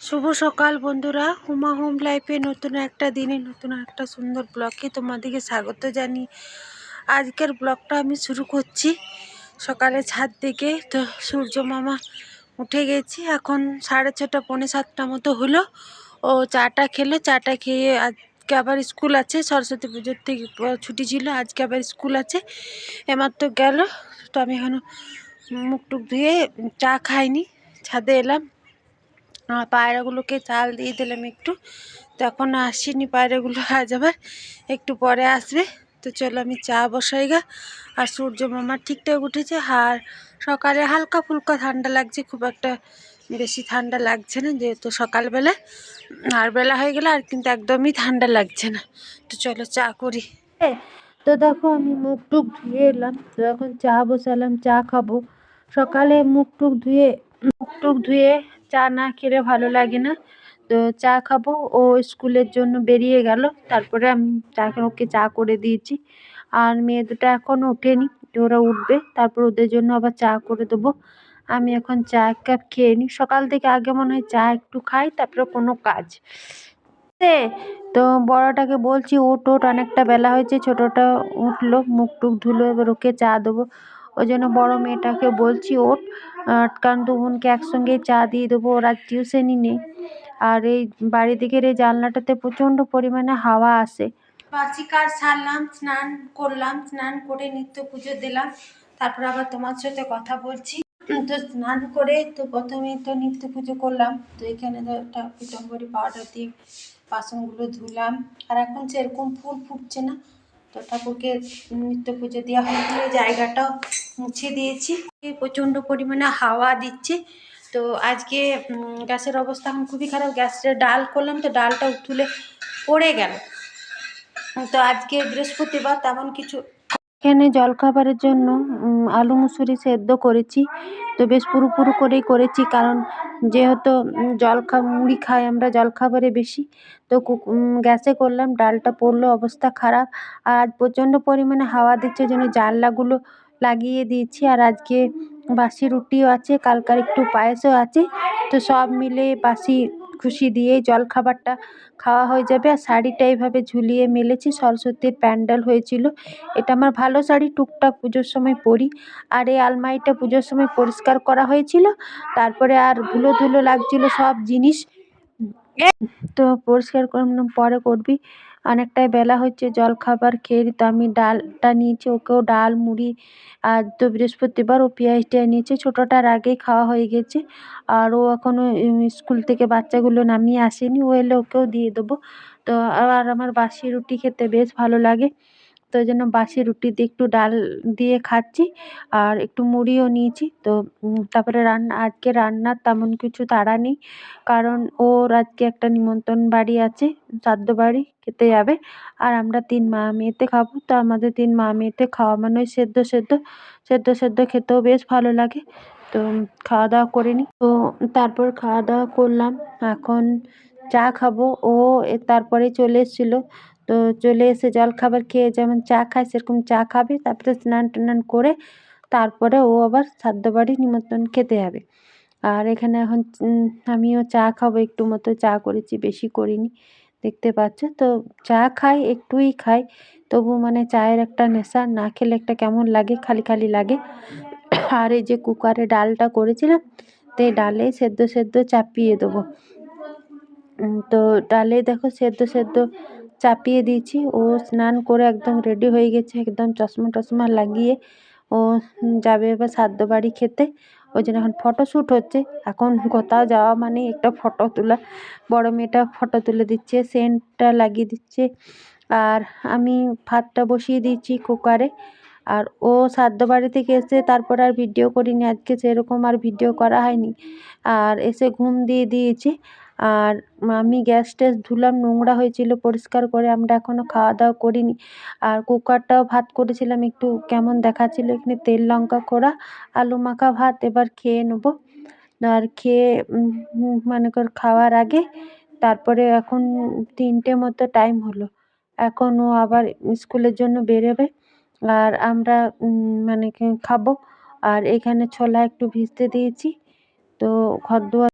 শুভ সকাল বন্ধুরা। হুমা হোম লাইফে নতুন একটা দিনে নতুন একটা সুন্দর ব্লগে তোমাদেরকে স্বাগত জানি। আজকের ব্লগটা আমি শুরু করছি। সকালে ছাদ থেকে তো সূর্য মামা উঠে গেছি। এখন সাড়ে ছটা, পৌনে সাতটা মতো হলো। ও চাটা খেলো। চাটা খেয়ে আজকে আবার স্কুল আছে। সরস্বতী পুজোর থেকে ছুটি ছিল, আজকে আবার স্কুল আছে। এমাত্র গেল। তো আমি এখন মুখ টুক ধুয়ে চা খাইনি। ছাদে এলাম। পায়রাগুলোকে চাল দিয়ে দিলাম একটু। তো এখন আসেনি পায়রাগুলো, আজ আবার একটু পরে আসবে। তো চলো আমি চা বসাই গা। আর সূর্য মামা ঠিকঠাক উঠেছে। আর সকালে হালকা ফুলকা ঠান্ডা লাগছে, খুব একটা বেশি ঠান্ডা লাগছে না, যেহেতু সকালবেলা। আর বেলা হয়ে গেলে আর কিন্তু একদমই ঠান্ডা লাগছে না। তো চলো চা করি। তো দেখো আমি মুখ টুক ধুয়ে এলাম। তো এখন চা বসালাম, চা খাব। সকালে মুখ টুক ধুয়ে, মুখ টুক ধুয়ে চা না খেলে ভালো লাগে না। তো চা খাব। ও স্কুলের জন্য বেরিয়ে গেল। তারপরে আমি চা ওকে চা করে দিয়েছি। আর মেয়ে দুটো এখনও ওঠেনি। ওরা উঠবে। তারপর ওদের জন্য আবার চা করে দেবো। আমি এখন চা এক কাপ খেয়ে নিই। সকাল থেকে আগে মনে হয় চা একটু খাই, তারপরে কোনো কাজ। তো বড়টাকে বলছি ওট ওট অনেকটা বেলা হয়েছে। ছোটটা উঠল, মুখ টুক ধুলো, এবার ওকে চা দেবো। ওই জন্য বড় মেয়েটাকে বলছি, ওঠ কারণ দু বোনকে একসঙ্গে চা দিয়ে দেবো, ওরা টিউশনই নেই। আর এই বাড়ি দিকের এই জানলাটাতে প্রচণ্ড পরিমাণে হাওয়া আসে। বাসি কাজ সারলাম, স্নান করলাম, স্নান করে নিত্য পুজো দিলাম, তারপর আবার তোমার সাথে কথা বলছি। তো স্নান করে তো প্রথমে তো নিত্য পুজো করলাম, তো এখানে তো একটা পিতম্বরী পাউডার দিয়ে বাসনগুলো ধুলাম, আর এখন সেরকম ফুল ফুটছে না। তো ঠাকুরকে নিত্য পুজো দেওয়া হয়েছিল। জায়গাটাও মুছে দিয়েছি। প্রচণ্ড পরিমাণে হাওয়া দিচ্ছে। তো আজকে গ্যাসের অবস্থা এখন খুবই খারাপ। গ্যাসের ডাল করলাম তো ডালটা তুলে পড়ে গেল। তো আজকে বৃহস্পতিবার তেমন কিছু এখানে জলখাবারের জন্য আলু মুসুরি সেদ্ধ করেছি। তো বেশ পুরো পুরো করেই করেছি, কারণ যেহেতু জলখা, মুড়ি খাই আমরা জলখাবারে বেশি। তো কুক গ্যাসে করলাম, ডালটা পড়ল, অবস্থা খারাপ। আর আজ প্রচণ্ড পরিমাণে হাওয়া দিচ্ছে, জন্য জানলাগুলো লাগিয়ে দিয়েছি। আর আজকে বাসি রুটিও আছে, কালকার একটু পায়েসও আছে। তো সব মিলে বাসি খুশি দিয়ে জলখাবারটা খাওয়া হয়ে যাবে। আর শাড়িটা এইভাবে ঝুলিয়ে মেলেছি। সরস্বতীর প্যান্ডেল হয়েছিল। এটা আমার ভালো শাড়ি। টুকটাক পুজোর সময় পরি। আর এই আলমারিটা পুজোর সময় পরিষ্কার করা হয়েছিল। তারপরে আর ধুলো ধুলো লাগছিল সব জিনিস। তো পরিষ্কার পরে করবি। অনেকটাই বেলা হচ্ছে জল খাবার খেয়ে তো আমি ডালটা নিয়েছি, ওকেও ডাল, মুড়ি আর তো বৃহস্পতিবার ও পেঁয়াজটা নিয়েছে ছোটোটার আগেই খাওয়া হয়ে গেছে আর ও এখনও স্কুল থেকে বাচ্চাগুলো নামিয়ে আসেনি। ও এলে ওকেও দিয়ে দেবো। তো আর আমার বাসি রুটি খেতে বেশ ভালো লাগে। তো ওই জন্য বাসি রুটি দিয়ে একটু ডাল দিয়ে খাচ্ছি আর একটু মুড়িও নিয়েছি। তো তারপরে রান্না, আজকে রান্নার তেমন কিছু তাড়া নেই কারণ ওর আজকে একটা নিমন্ত্রণ বাড়ি আছে শ্রাদ্ধ বাড়ি, খেতে যাবে আর আমরা তিন মা মেয়েতে খাব। তো আমাদের তিন মা মেয়েতে খাওয়া মানে সেদ্ধ সেদ্ধ সেদ্ধ সেদ্ধ খেতেও বেশ ভালো লাগে। তো খাওয়া দাওয়া করে নিই। তো, তারপর খাওয়া দাওয়া করলাম। এখন চা খাব। ও তারপরে চলে এসেছিল। তো চলে এসে জলখাবার খেয়ে যেমন চা খায়, সেরকম চা খাবে। তারপরে স্নান টান করে তারপরে ও আবার শ্রাদ্ধ বাড়ি নিমন্ত্রণ খেতে যাবে। আর এখানে এখন আমিও চা খাব, একটু মতো চা করেছি, বেশি করিনি। দেখতে পাচ্ছ? তো চা খাই, একটুই খাই। তবু মানে চায়ের একটা নেশা, না খেলে একটা কেমন লাগে, খালি খালি লাগে। আর এই যে কুকারে ডালটা করেছিলাম, তো এই ডালে সেদ্ধ সেদ্ধ চাপিয়ে দেবো। তো ডালে দেখো সেদ্ধ সেদ্ধ চাপিয়ে দিয়েছি। ও স্নান করে একদম রেডি হয়ে গেছে, একদম চশমা টশমা লাগিয়ে ও যাবে এবার শ্রাদ্ধ বাড়ি খেতে। ওই জন্য এখন ফটোশ্যুট হচ্ছে। এখন কোথাও যাওয়া মানে একটা ফটো তোলা। বড় মেয়েটা ফটো তুলে দিচ্ছে সেন্টটা লাগিয়ে দিচ্ছে। আর আমি ভাতটা বসিয়ে দিয়েছি কুকারে আর ও শ্রাদ্ধ বাড়ি থেকে এসে তারপর আর ভিডিও করিনি। আজকে সেরকম আর ভিডিও করা হয়নি। আর এসে ঘুম দিয়ে দিয়েছি। আর আমি গ্যাস ট্যাস ধুলাম, নোংরা হয়েছিল, পরিষ্কার করে আমরা এখনও খাওয়া দাওয়া করিনি। আর কুকারটাও ভাত করেছিলাম, একটু কেমন দেখাচ্ছিলো, এখানে তেল, লঙ্কা করা আলু মাখা ভাত এবার খেয়ে নেব। আর খেয়ে মনে কর খাওয়ার আগে তারপরে এখন তিনটে মতো টাইম হলো। এখন ও আবার স্কুলের জন্য বেরোবে আর আমরা মানে খাব। আর এখানে ছোলা একটু ভিজতে দিয়েছি, তো ঘর দুয়ার